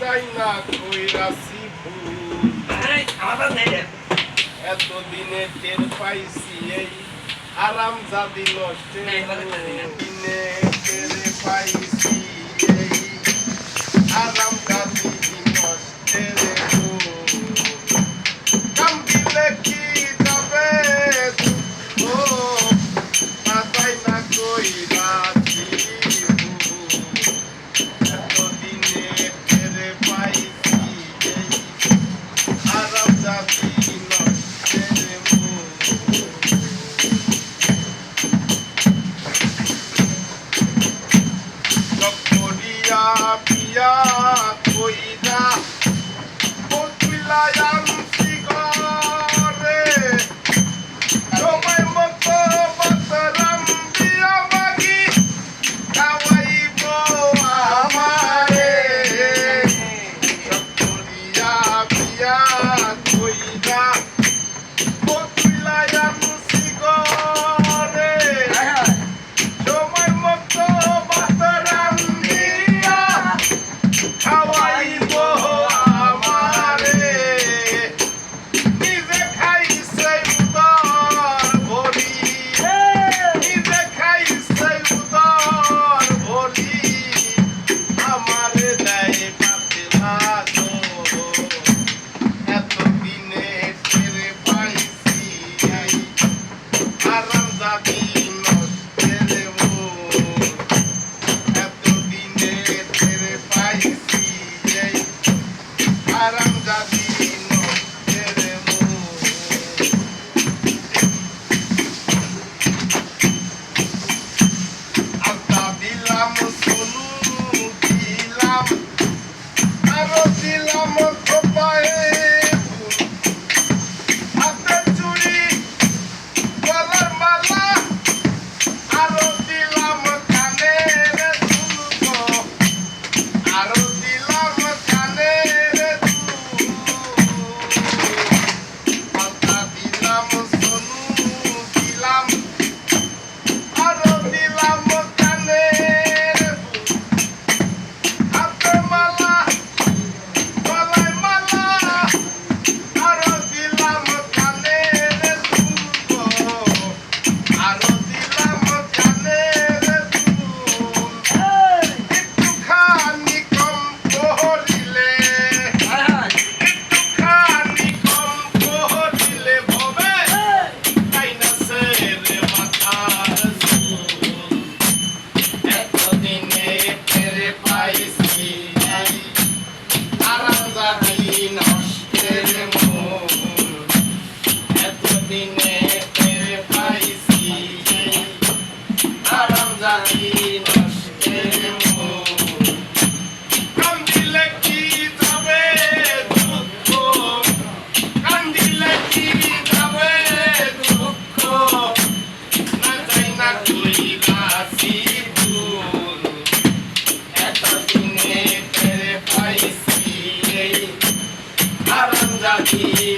যাই না কইরাছি ভুল এতদিনে টের পাইছি এই আরাম যাবি নষ্টের পাইছি। Don't be liar. out. Yeah.